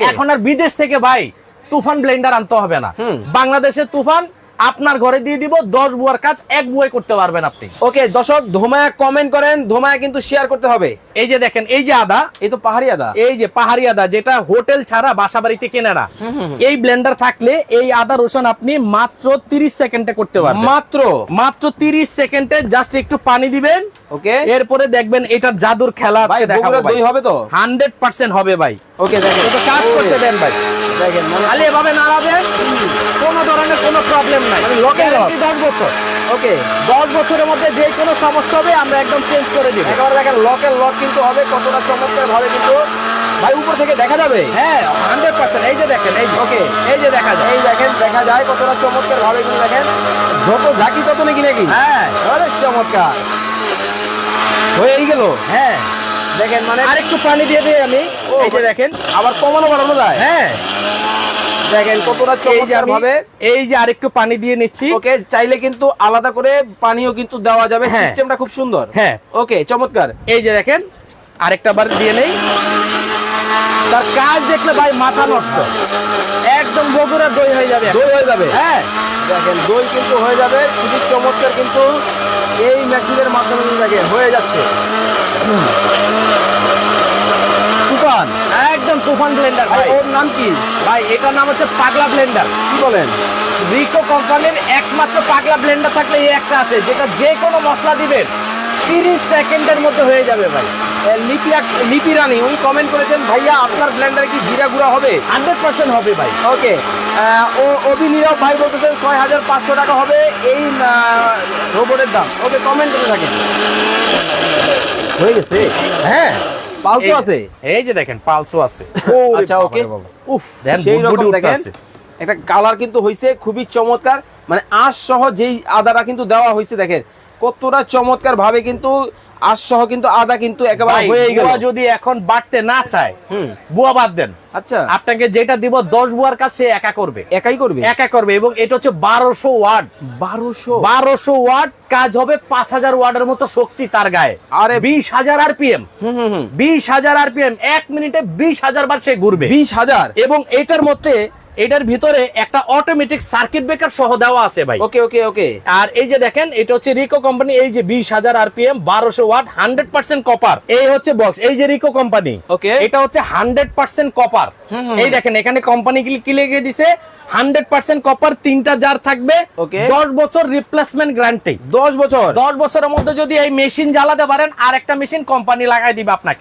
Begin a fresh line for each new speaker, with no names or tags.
এখন আর বিদেশ থেকে ভাই তুফান ব্লেন্ডার আনতে হবে না।
বাংলাদেশে
বাংলাদেশের তুফান আপনার ঘরে দিয়ে দিব দশ বুয়ার কাজ এক বুয়াই করতে পারবেন আপনি।
ওকে দর্শক ধোমায়া কমেন্ট করেন ধোমায়া কিন্তু শেয়ার করতে হবে।
এই যে দেখেন এই যে আদা
এই তো পাহাড়ি আদা।
এই যে পাহাড়ি আদা যেটা হোটেল ছাড়া বাসা বাড়িতে কেনে না। এই ব্লেন্ডার থাকলে এই আদা রসুন আপনি মাত্র 30 সেকেন্ডে করতে পারবেন।
মাত্র?
মাত্র 30 সেকেন্ডে জাস্ট একটু পানি দিবেন।
ওকে।
এরপরে দেখবেন এটার জাদুর খেলা
ভাই
আজকে দেখাবো
দই হবে তো?
100% হবে ভাই।
ওকে দেখেন।
তো কাজ করতে দেন ভাই।
দেখেন মানে
খালি এভাবে নাড়াবেন। প্রবলেম নাই।
মানে lock and
দশ বছর।
ওকে
দশ বছরের মধ্যে যে কোনো সমস্যা হবে আমরা একদম চেঞ্জ করে দিব।
একেবারে দেখেন লকের লক কিন্তু হবে কতটা চমৎকার ভাবে কিন্তু ভাই উপর থেকে দেখা যাবে?
হ্যাঁ হান্ড্রেড পার্সেন্ট এই যে দেখেন এই ওকে এই যে দেখা যায়।
এই দেখেন দেখা যায় কতটা চমৎকার ভাবে কিন্তু দেখেন। যত ঝাঁকি তত নাকি নাকি।
হ্যাঁ।
আরে চমৎকার। হয়েই গেল।
হ্যাঁ।
দেখেন মানে
আর একটু পানি দিয়ে দিই আমি। এই যে দেখেন
আবার কমানো বাড়ানো যায়।
হ্যাঁ।
দেখেন কতটা চমৎকার ভাবে
এই যে আরেকটু পানি দিয়ে নিচ্ছি।
ওকে চাইলে কিন্তু আলাদা করে পানিও কিন্তু দেওয়া যাবে।
হ্যাঁ।
সিস্টেমটা খুব সুন্দর।
হ্যাঁ।
ওকে চমৎকার।
এই যে দেখেন আরেকটা বার দিয়ে নেই। তার কাজ দেখলে ভাই মাথা নষ্ট। একদম বগুড়া দই হয়ে যাবে।
দই হয়ে যাবে।
হ্যাঁ।
দেখেন দই কিন্তু হয়ে যাবে। খুবই চমৎকার কিন্তু এই মেশিনের মাধ্যমে দেখেন হয়ে যাচ্ছে।
একদম তুফান ব্লেন্ডার
ভাই ওর নাম কি?
ভাই এটার নাম হচ্ছে পাগলা ব্লেন্ডার
কি বলেন?
রিকো কোম্পানির একমাত্র পাগলা ব্লেন্ডার থাকলে এই একটা আছে যেটা যে কোনো মশলা দিবেন তিরিশ সেকেন্ডের মধ্যে হয়ে যাবে ভাই।
লিপি লিপি রানী উনি কমেন্ট করেছেন ভাইয়া আপনার ব্লেন্ডারে কি জিরা গুঁড়া হবে?
হান্ড্রেড পার্সেন্ট হবে ভাই।
ওকে ও অভিনীরব ভাই বলতেছেন ছয় হাজার পাঁচশো টাকা হবে এই রোবটের দাম। ওকে কমেন্ট করে থাকেন। হয়ে গেছে?
হ্যাঁ।
পালসো আছে?
এই যে দেখেন পালসো আছে।
আচ্ছা ওকে?
উফ
সেই রকম দেখেন। একটা কালার কিন্তু হয়েছে খুবই চমৎকার। মানে আঁশ সহ যেই আদাটা কিন্তু দেওয়া হয়েছে দেখেন কতটা চমৎকার ভাবে কিন্তু আঁশ সহ কিন্তু আদা কিন্তু একেবারে হয়েই গেল।
যদি এখন বাড়তে না চায় বুয়া বাদ দেন।
আচ্ছা।
আপনাকে যেটা দিব দশ বুয়ার কাজ সে একা করবে।
একাই করবে?
একা করবে এবং এটা হচ্ছে বারোশো ওয়াট
বারোশো?
বারোশো ওয়াট কাজ হবে পাঁচ হাজার ওয়াটের মতো শক্তি তার গায়ে।
আরে
বিশ হাজার আরপিএম।
হুম হুম হুম।
বিশ হাজার আর আরপিএম এক মিনিটে বিশ হাজার বার সে ঘুরবে।
বিশ হাজার?
এবং এটার মধ্যে এটার ভিতরে একটা অটোমেটিক সার্কিট ব্রেকার সহ দেওয়া আছে ভাই।
ওকে ওকে ওকে।
আর এই যে দেখেন এটা হচ্ছে রিকো কোম্পানি এই যে বিশ হাজার আরপিএম বারোশো ওয়াট হান্ড্রেড পার্সেন্ট কপার এই হচ্ছে বক্স এই যে রিকো কোম্পানি
ওকে।
এটা হচ্ছে হান্ড্রেড পার্সেন্ট কপার। এই দেখেন এখানে কোম্পানি কি লেগে দিছে? হান্ড্রেড পার্সেন্ট কপার তিনটা জার থাকবে. দশ বছর রিপ্লেসমেন্ট গ্যারান্টি
দশ বছর?
দশ বছরের মধ্যে যদি এই মেশিন জ্বালাতে পারেন আর একটা মেশিন কোম্পানি লাগাই দিবে আপনাকে।